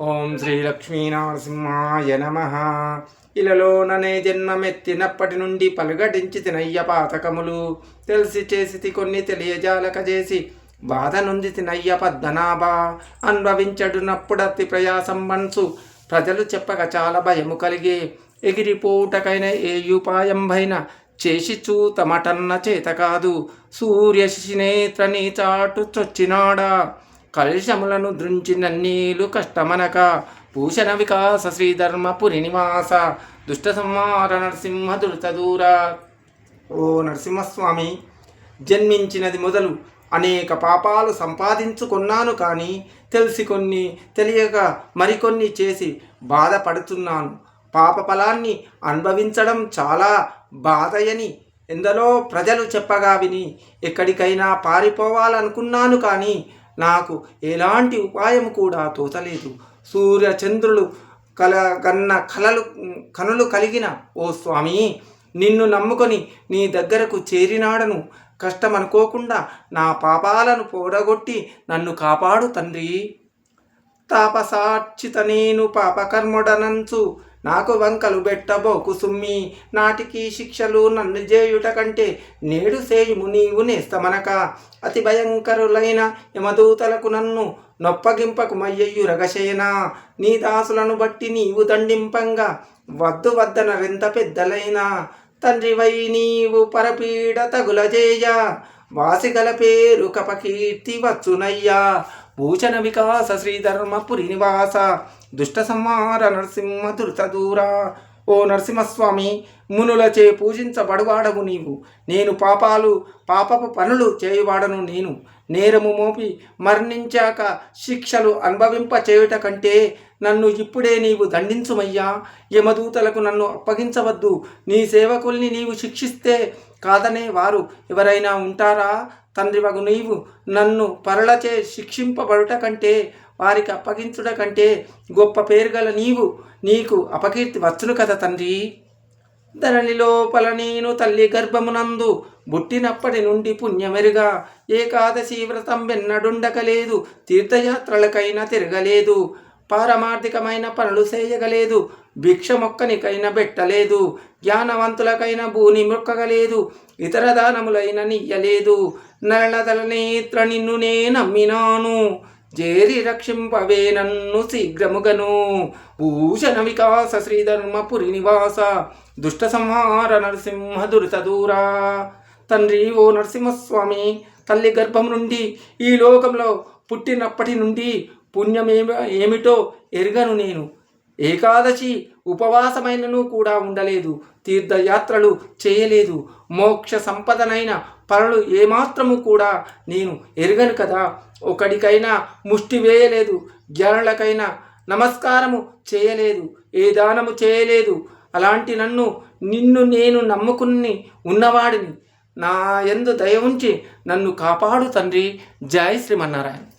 ఓం శ్రీ లక్ష్మీనరసింహాయ నమ ఇలలోననే జన్మమెత్తినప్పటి నుండి పలుగడించి తినయ్య పాతకములు. తెలిసి చేసి కొన్ని తెలియజాలక చేసి బాధ నుండి తినయ్య పద్దనాభా అతి ప్రయాసం మనసు ప్రజలు చెప్పక చాలా భయము కలిగే. ఎగిరిపోటకైన ఏ ఉపాయంభైన చేసి చూతమటన్న చేత కాదు. సూర్యశినేత్రని చాటు చొచ్చినాడా కలుషములను దృంచిన నీలు కష్టమనక భూషణ వికాస శ్రీధర్మపురి నివాస దుష్ట సంహార నరసింహ దుర్తదూర ఓ నరసింహస్వామి జన్మించినది మొదలు అనేక పాపాలు సంపాదించుకున్నాను కానీ తెలిసి కొన్ని తెలియక మరికొన్ని చేసి బాధపడుతున్నాను. పాప ఫలాన్ని అనుభవించడం చాలా బాధయని ఎందరో ప్రజలు చెప్పగా విని ఎక్కడికైనా పారిపోవాలనుకున్నాను కానీ నాకు ఎలాంటి ఉపాయం కూడా తోచలేదు. సూర్యచంద్రులు కల కన్న కలలు కనులు కలిగిన ఓ స్వామి నిన్ను నమ్ముకొని నీ దగ్గరకు చేరినాడను కష్టమనుకోకుండా నా పాపాలను పోడగొట్టి నన్ను కాపాడు తండ్రి. తాపసార్చిత నేను పాపకర్ముడనంచు నాకు వంకలు బెట్టబోకు సుమ్మి నాటికి శిక్షలు నన్ను చేయుట కంటే నేడు సేయుము నీవు నేస్తమనక. అతి భయంకరులైన యమదూతలకు నన్ను నొప్పగింపకు మయ్యయ్యు రగసేనా నీ దాసులను బట్టి నీవు దండింపంగా వద్దు వద్దనరెంత పెద్దలైనా. తండ్రివై నీవు పరపీడ తగులజేయ. వాసిగల పేరు కపకీర్తి వచ్చునయ్యా. భూషణ వికాస శ్రీధర్మపురి నివాస. దుష్ట సంహార నరసింహ దుర్తదూరా ఓ నరసింహస్వామి మునులచే పూజించబడువాడవు నీవు. నేను పాపాలు పాపపు పనులు చేయువాడను నేను. నేరము మోపి మరణించాక శిక్షలు అనుభవింప చేయుట కంటే నన్ను ఇప్పుడే నీవు దండించుమయ్యా. యమదూతలకు నన్ను అప్పగించవద్దు. నీ సేవకుల్ని నీవు శిక్షిస్తే కాదనే వారు ఎవరైనా ఉంటారా? తండ్రివగు నీవు నన్ను పరలచే శిక్షింపబడుట కంటే వారికి అప్పగించుట కంటే గొప్ప పేరు గల నీవు నీకు అపకీర్తి వచ్చును కదా తండ్రి. ధరణి లోపల నేను తల్లి గర్భమునందు బుట్టినప్పటి నుండి పుణ్యమెరుగా ఏకాదశి వ్రతం వెన్నడుండకలేదు తీర్థయాత్రలకైనా తిరగలేదు. పారమార్థికమైన పనులు చేయగలేదు. భిక్ష మొక్కనికైనా పెట్టలేదు. జ్ఞానవంతులకైన భూని మొక్కగలేదు. ఇతర దానములైన నియ్యలేదు నరళదల నేత్ర నిన్ను నే నమ్మినాను. జేరి రక్షింపవే నన్ను శీఘ్రముగను. భూషణ వికాస శ్రీధర్మపురి నివాస. దుష్ట సంహార నరసింహ దురిత దూరా. తండ్రి ఓ నరసింహస్వామి తల్లి గర్భం నుండి ఈ లోకంలో పుట్టినప్పటి నుండి పుణ్యమేమ ఏమిటో ఎరగను నేను. ఏకాదశి ఉపవాసమైనను కూడా ఉండలేదు. తీర్థయాత్రలు చేయలేదు. మోక్ష సంపదనైన పనులు ఏమాత్రము కూడా నేను ఎరగను కదా. ఒకడికైనా ముష్టి వేయలేదు. జ్ఞానులకైనా నమస్కారము చేయలేదు. ఏ దానము చేయలేదు. అలాంటి నన్ను నిన్ను నేను నమ్ముకుని ఉన్నవాడిని. నా ఎందు దయ ఉంచి నన్ను కాపాడు తండ్రి. జై శ్రీమన్నారాయణ.